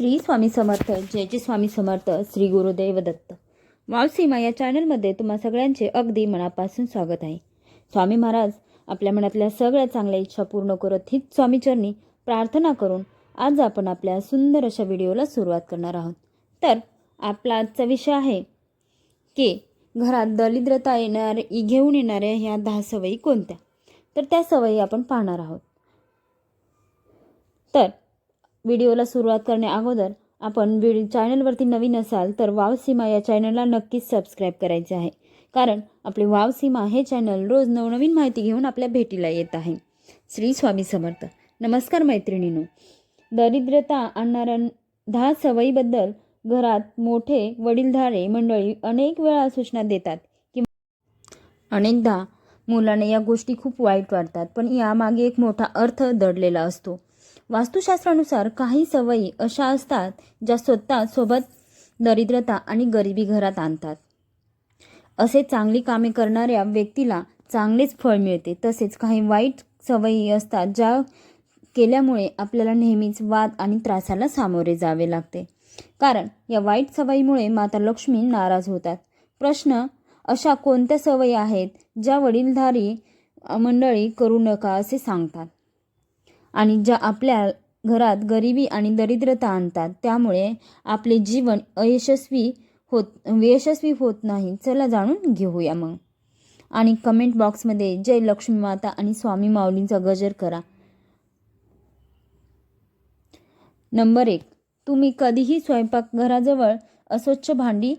श्री स्वामी समर्थ जयचे स्वामी समर्थ श्री गुरुदेव दत्त. वावसीमा या चॅनलमध्ये तुम्हा सगळ्यांचे अगदी मनापासून स्वागत आहे. स्वामी महाराज आपल्या मनातल्या सगळ्या चांगल्या इच्छा पूर्ण करत हीच स्वामीचरणी प्रार्थना करून आज आपण आपल्या सुंदर अशा व्हिडिओला सुरुवात करणार आहोत. तर आपला आजचा विषय आहे की घरात दरिद्रता येणार घेऊन येणाऱ्या ह्या दहा सवयी कोणत्या? तर त्या सवयी आपण पाहणार आहोत. तर व्हिडिओला सुरुवात करण्या अगोदर आपण व्हिडिओ चॅनलवरती नवीन असाल तर वाव सीमा या चॅनलला नक्कीच सबस्क्राईब करायचे आहे. कारण आपले वाव सीमा हे चॅनल रोज नवनवीन माहिती घेऊन आपल्या भेटीला येत आहे. श्री स्वामी समर्थ. नमस्कार मैत्रिणीनो. दरिद्रता आणणाऱ्या दहा सवयीबद्दल घरात मोठे वडीलधारे मंडळी अनेक वेळा सूचना देतात की अनेकदा मुलाने या गोष्टी खूप वाईट वाटतात. पण यामागे एक मोठा अर्थ दडलेला असतो. वास्तुशास्त्रानुसार काही सवयी अशा असतात ज्या स्वतः सोबत दरिद्रता आणि गरिबी घरात आणतात. असे चांगली कामे करणाऱ्या व्यक्तीला चांगलेच फळ मिळते. तसेच काही वाईट सवयी असतात ज्या केल्यामुळे आपल्याला नेहमीच वाद आणि त्रासाला सामोरे जावे लागते. कारण या वाईट सवयीमुळे माता लक्ष्मी नाराज होतात. प्रश्न अशा कोणत्या सवयी आहेत ज्या वडीलधारी मंडळी करू नका असे सांगतात? आणि ज्या आपल्या घरात गरिबी आणि दरिद्रता आणतात त्यामुळे आपले जीवन अयशस्वी होत यशस्वी होत नाही. चला जाणून घेऊया मग. आणि कमेंट बॉक्समध्ये जय लक्ष्मी माता आणि स्वामी माऊलींचा गजर करा. नंबर एक. तुम्ही कधीही स्वयंपाकघराजवळ अस्वच्छ भांडी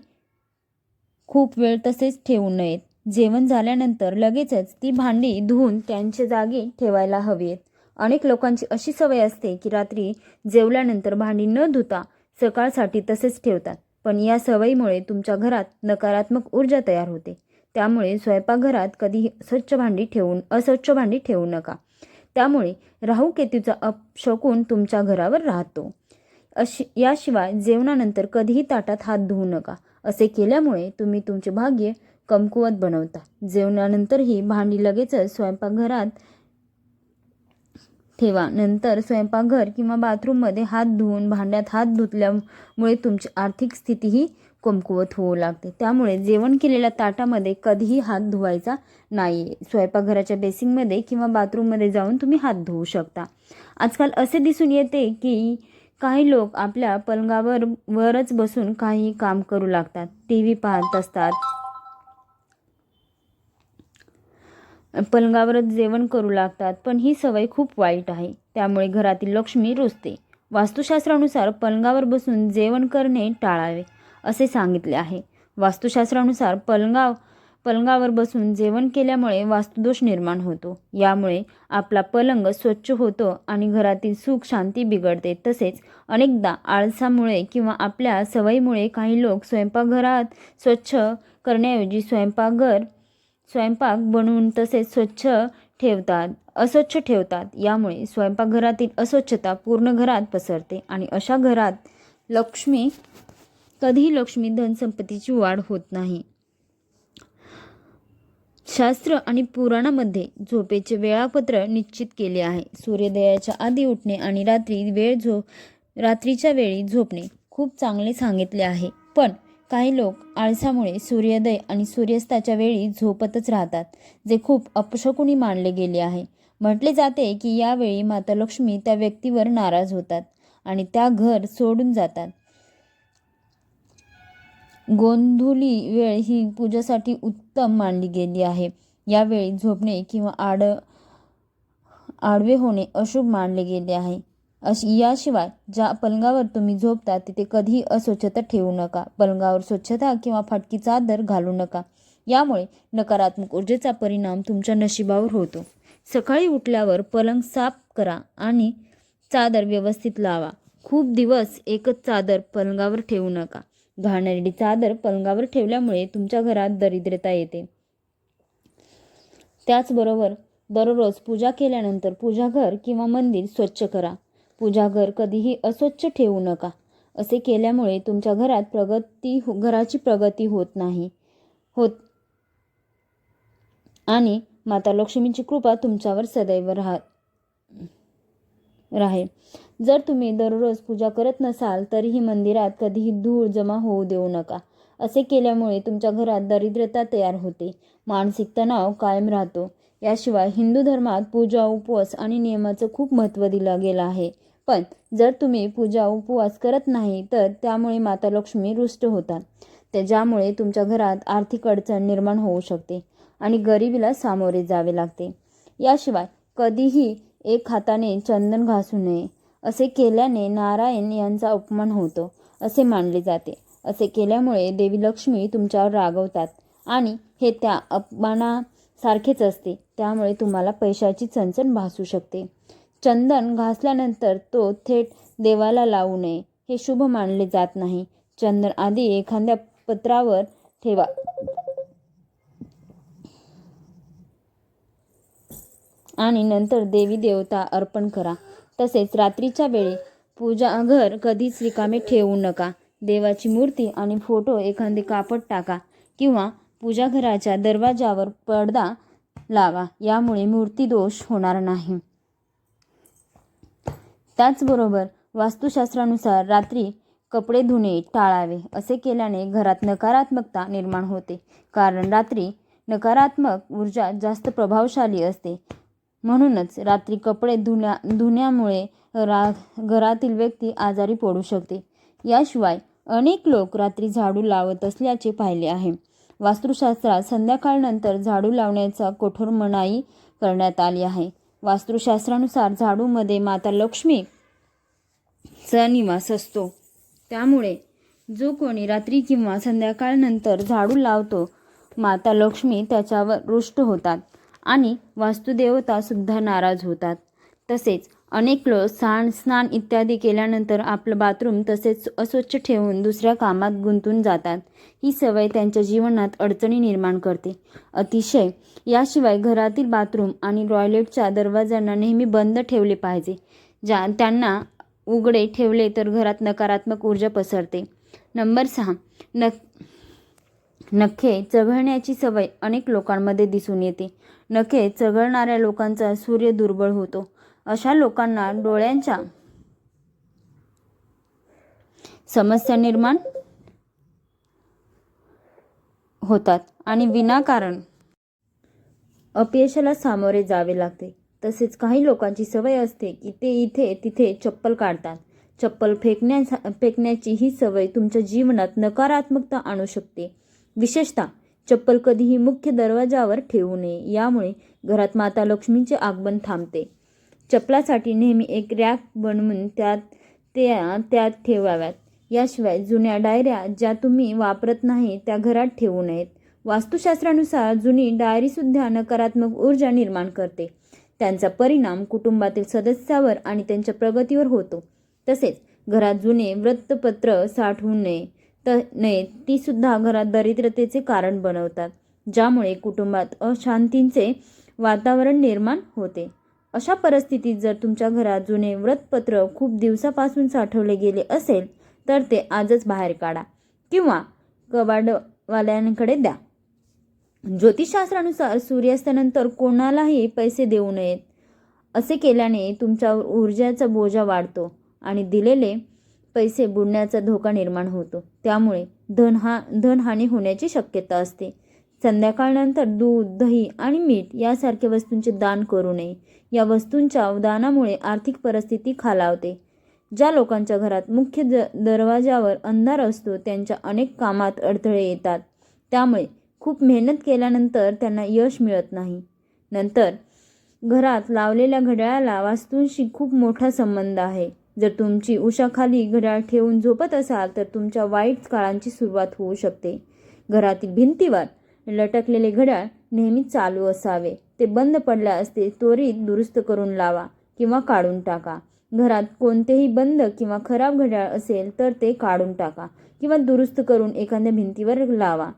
खूप वेळ तसेच ठेवू नयेत. जेवण झाल्यानंतर लगेचच ती भांडी धुवून त्यांच्या जागी ठेवायला हवीत. अनेक लोकांची अशी सवय असते की रात्री जेवल्यानंतर भांडी न धुता सकाळसाठी तसेच ठेवतात. पण या सवयीमुळे तुमच्या घरात नकारात्मक ऊर्जा तयार होते. त्यामुळे स्वयंपाकघरात कधीही स्वच्छ भांडी ठेवून अस्वच्छ भांडी ठेवू नका. त्यामुळे राहू केतूचा अपशकून तुमच्या घरावर राहतो. अशी याशिवाय जेवणानंतर कधीही ताटात हात धुवू नका. असे केल्यामुळे तुम्ही तुमचे भाग्य कमकुवत बनवता. जेवणानंतरही भांडी लगेचच स्वयंपाकघरात ठेवा. नंतर स्वयंपाकघर किंवा बाथरूममध्ये हात धुवून भांड्यात हात धुतल्यामुळे तुमची आर्थिक स्थितीही कमकुवत होऊ लागते. त्यामुळे जेवण केलेल्या ताटामध्ये कधीही हात धुवायचा नाही स्वयंपाकघराच्या बेसिंगमध्ये किंवा बाथरूममध्ये जाऊन तुम्ही हात धुवू शकता. आजकाल असे दिसून येते की काही लोक आपल्या पलंगावर वरच बसून काही काम करू लागतात. टी व्ही पाहत असतात. पलंगावरच जेवण करू लागतात पण ही सवय खूप वाईट आहे. त्यामुळे घरातील लक्ष्मी रुजते. वास्तुशास्त्रानुसार पलंगावर बसून जेवण करणे टाळावे असे सांगितले आहे. वास्तुशास्त्रानुसार पलंगाव पलंगावर बसून जेवण केल्यामुळे वास्तुदोष निर्माण होतो. यामुळे आपला पलंग स्वच्छ होतो आणि घरातील सुख शांती बिघडते. तसेच अनेकदा आळसामुळे किंवा आपल्या सवयीमुळे काही लोक स्वयंपाकघरात स्वच्छ करण्याऐवजी स्वयंपाकघर स्वयंपाक बनवून तसेच स्वच्छ ठेवतात अस्वच्छ ठेवतात. यामुळे स्वयंपाकघरातील अस्वच्छता पूर्ण घरात पसरते आणि अशा घरात लक्ष्मी कधीही लक्ष्मी धनसंपत्तीची वाढ होत नाही. शास्त्र आणि पुराणामध्ये झोपेचे वेळापत्र निश्चित केले आहे. सूर्योदयाच्या आधी उठणे आणि रात्री वेळ झो रात्रीच्या वेळी झोपणे खूप चांगले सांगितले आहे. पण काही लोक आळसामुळे सूर्योदय आणि सूर्यास्ताच्या वेळी झोपतच राहतात जे खूप अपशकुनी मानले गेले आहे. म्हटले जाते की यावेळी माता लक्ष्मी त्या व्यक्तीवर नाराज होतात आणि त्या घर सोडून जातात. गोंधुली वेळ ही पूजेसाठी उत्तम मानली गेली आहे. यावेळी झोपणे किंवा आड आडवे होणे अशुभ मानले गेले आहे. अशी याशिवाय ज्या पलंगावर तुम्ही झोपता तिथे कधीही अस्वच्छता ठेवू नका. पलंगावर स्वच्छता किंवा फाटकी चादर घालू नका. यामुळे नकारात्मक ऊर्जेचा परिणाम तुमच्या नशिबावर होतो. सकाळी उठल्यावर पलंग साफ करा आणि चादर व्यवस्थित लावा. खूप दिवस एकच चादर पलंगावर ठेवू नका. घाणेरडी चादर पलंगावर ठेवल्यामुळे तुमच्या घरात दरिद्रता येते. त्याचबरोबर दररोज पूजा केल्यानंतर पूजाघर किंवा मंदिर स्वच्छ करा. पूजाघर कधीही अस्वच्छ ठेवू नका. असे केल्यामुळे तुमच्या घरात प्रगती हो घराची प्रगती होत नाही. होत. आणि माता लक्ष्मीची कृपा तुमच्यावर सदैव राहा राहील. जर तुम्ही दररोज पूजा करत नसाल तरीही मंदिरात कधीही धूळ जमा होऊ देऊ नका. असे केल्यामुळे तुमच्या घरात दरिद्रता तयार होते. मानसिक तणाव कायम राहतो. याशिवाय हिंदू धर्मात पूजा उपवास आणि नियमाचं खूप महत्त्व दिलं गेलं आहे. पण जर तुम्ही पूजा उपवास करत नाही तर त्यामुळे माता लक्ष्मी रुष्ट होतात. ते ज्यामुळे तुमच्या घरात आर्थिक अडचण निर्माण होऊ शकते आणि गरिबीला सामोरे जावे लागते. याशिवाय कधीही एक हाताने चंदन घासू नये असे केल्याने नारायण यांचा अपमान होतो असे मानले जाते. असे केल्यामुळे देवी लक्ष्मी तुमच्यावर रागवतात आणि हे त्या अपमाना सारखेच असते. त्यामुळे तुम्हाला पैशाची चणचण भासू शकते. चंदन घासल्यानंतर तो थेट देवाला लावू नये. हे शुभ मानले जात नाही. चंदन आधी एखाद्या पत्रावर ठेवा. आणि नंतर देवी देवता अर्पण करा. तसेच रात्रीच्या वेळी पूजा घर कधीच रिकामे ठेवू नका. देवाची मूर्ती आणि फोटो एखादे कापड टाका किंवा पूजाघराच्या दरवाजावर पडदा लावा यामुळे मूर्ती दोष होणार नाही. त्याचबरोबर वास्तुशास्त्रानुसार रात्री कपडे धुणे टाळावे असे केल्याने घरात नकारात्मकता निर्माण होते. कारण रात्री नकारात्मक ऊर्जा जास्त प्रभावशाली असते. म्हणूनच रात्री कपडे धुण्या धुण्यामुळे रा घरातील व्यक्ती आजारी पडू शकते. याशिवाय अनेक लोक रात्री झाडू लावत असल्याचे पाहिले आहे. वास्तुशास्त्रात संध्याकाळनंतर झाडू लावण्याचा कठोर मनाई करण्यात आली आहे. वास्तुशास्त्रानुसार झाडूमध्ये माता लक्ष्मी चा निवास असतो. त्यामुळे जो कोणी रात्री किंवा संध्याकाळनंतर झाडू लावतो माता लक्ष्मी त्याच्यावर रुष्ट होतात आणि वास्तुदेवतासुद्धा नाराज होतात. तसेच अनेक लोक स्नान स्नान इत्यादी केल्यानंतर आपलं बाथरूम तसेच अस्वच्छ ठेवून दुसऱ्या कामात गुंतून जातात. ही सवय त्यांच्या जीवनात अडचणी निर्माण करते. अतिशय. याशिवाय घरातील बाथरूम आणि टॉयलेटच्या दरवाजांना नेहमी बंद ठेवले पाहिजे. ज्या त्यांना उघडे ठेवले तर घरात नकारात्मक ऊर्जा पसरते. नंबर सहा. नक नखे चघळण्याची सवय अनेक लोकांमध्ये दिसून येते. नखे चघळणाऱ्या लोकांचा सूर्य दुर्बळ होतो. अशा लोकांना डोळ्यांच्या समस्या निर्माण होतात आणि विनाकारण अपयशाला सामोरे जावे लागते. तसेच काही लोकांची सवय असते की ते इथे तिथे चप्पल काढतात. चप्पल फेकण्या फेकण्याची ही सवय तुमच्या जीवनात नकारात्मकता आणू शकते. विशेषतः चप्पल कधीही मुख्य दरवाजावर ठेवू नये. यामुळे घरात माता लक्ष्मीचे आगमन थांबते. चपलासाठी नेहमी एक रॅक बनवून त्यात त्या त्यात ठेवाव्यात. याशिवाय जुन्या डायऱ्या ज्या तुम्ही वापरत नाही त्या घरात ठेवू नयेत. वास्तुशास्त्रानुसार जुनी डायरीसुद्धा नकारात्मक ऊर्जा निर्माण करते. त्यांचा परिणाम कुटुंबातील सदस्यावर आणि त्यांच्या प्रगतीवर होतो. तसेच घरात जुने वृत्तपत्र साठवू नये तर नये तीसुद्धा घरात दरिद्रतेचे कारण बनवतात ज्यामुळे कुटुंबात अशांतींचे वातावरण निर्माण होते. अशा परिस्थितीत जर तुमच्या घरात जुने व्रतपत्र खूप दिवसापासून साठवले गेले असेल तर ते आजच बाहेर काढा किंवा कबाडवाल्यांकडे द्या. ज्योतिषशास्त्रानुसार सूर्यास्तानंतर कोणालाही पैसे देऊ नयेत. असे केल्याने तुमच्यावर ऊर्जाचा बोजा वाढतो आणि दिलेले पैसे बुडण्याचा धोका निर्माण होतो. त्यामुळे धनहा धनहानी होण्याची शक्यता असते. संध्याकाळनंतर दूध दही आणि मीठ यासारख्या वस्तूंचे दान करू नये. या वस्तूंच्या दानामुळे आर्थिक परिस्थिती खालावते. ज्या लोकांच्या घरात मुख्य द दरवाजावर अंधार असतो त्यांच्या अनेक कामात अडथळे येतात. त्यामुळे खूप मेहनत केल्यानंतर त्यांना यश मिळत नाही. नंतर घरात लावलेल्या घड्याळाला वास्तूंशी खूप मोठा संबंध आहे. जर तुमची उशाखाली घड्याळ ठेवून झोपत असाल तर तुमच्या वाईट काळांची सुरुवात होऊ शकते. घरातील भिंतीवर लटकलेले घड्याळ नेहमी चालू असावे. ते बंद पडल्यास ते त्वरित दुरुस्त करून लावा किंवा काढून टाका. घरात कोणतेही बंद किंवा खराब घड्याळ असेल तर ते काढून टाका किंवा दुरुस्त करून एखाद्या भिंतीवर लावा.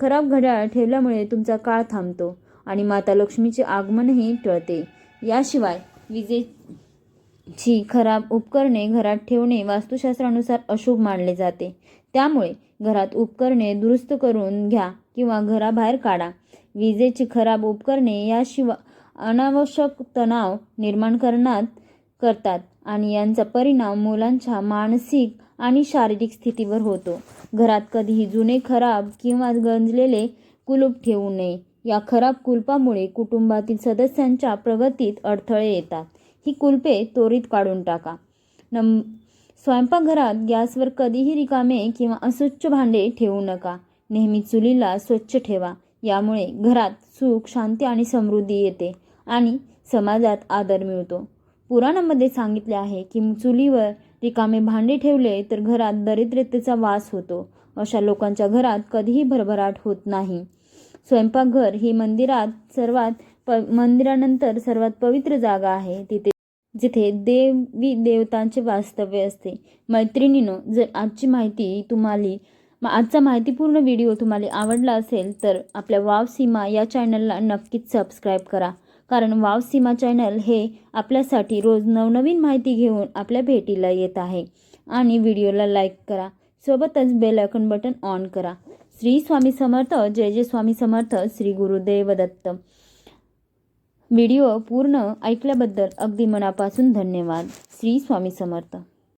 खराब घड्याळ ठेवल्यामुळे तुमचा काळ थांबतो आणि माता लक्ष्मीचे आगमनही टळते. याशिवाय विजेची खराब उपकरणे घरात ठेवणे वास्तुशास्त्रानुसार अशुभ मानले जाते. त्यामुळे घरात उपकरणे दुरुस्त करून घ्या किंवा घराबाहेर काढा. विजेची खराब उपकरणे याशिवाय अनावश्यक तणाव निर्माण करण्यात करतात आणि यांचा परिणाम मुलांच्या मानसिक आणि शारीरिक स्थितीवर होतो. घरात कधीही जुने खराब किंवा गंजलेले कुलूप ठेवू नये. या खराब कुलपामुळे कुटुंबातील सदस्यांच्या प्रगतीत अडथळे येतात. ही कुलपे त्वरित काढून टाका. नम स्वयंपाकघरात गॅसवर कधीही रिकामे किंवा अस्वच्छ भांडे ठेवू नका. नेहमी चुलीला स्वच्छ ठेवा. यामुळे घरात सुख शांती आणि समृद्धी येते आणि समाजात आदर मिळतो. पुराणामध्ये सांगितले आहे की चुलीवर रिकामे भांडे ठेवले तर घरात दरिद्रतेचा वास होतो. अशा लोकांच्या घरात कधीही भरभराट होत नाही. स्वयंपाकघर ही मंदिरात सर्वात प मंदिरानंतर सर्वात पवित्र जागा आहे. तिथे जिथे देवी देवतांचे वास्तव्य असते. मैत्रिणीनो जर आजची माहिती तुम्हाला मग आजचा माहितीपूर्ण व्हिडिओ तुम्हाला आवडला असेल तर आपल्या वाव सीमा या चॅनलला नक्कीच सबस्क्राईब करा. कारण वाव सीमा चॅनल हे आपल्यासाठी रोज नवनवीन माहिती घेऊन आपल्या भेटीला येत आहे. आणि व्हिडिओला लाईक करा. सोबतच बेल आयकॉन बटन ऑन करा. श्री स्वामी समर्थ. जय जय स्वामी समर्थ. श्री गुरुदेव दत्त. व्हिडिओ पूर्ण ऐकल्याबद्दल अगदी मनापासून धन्यवाद. श्री स्वामी समर्थ.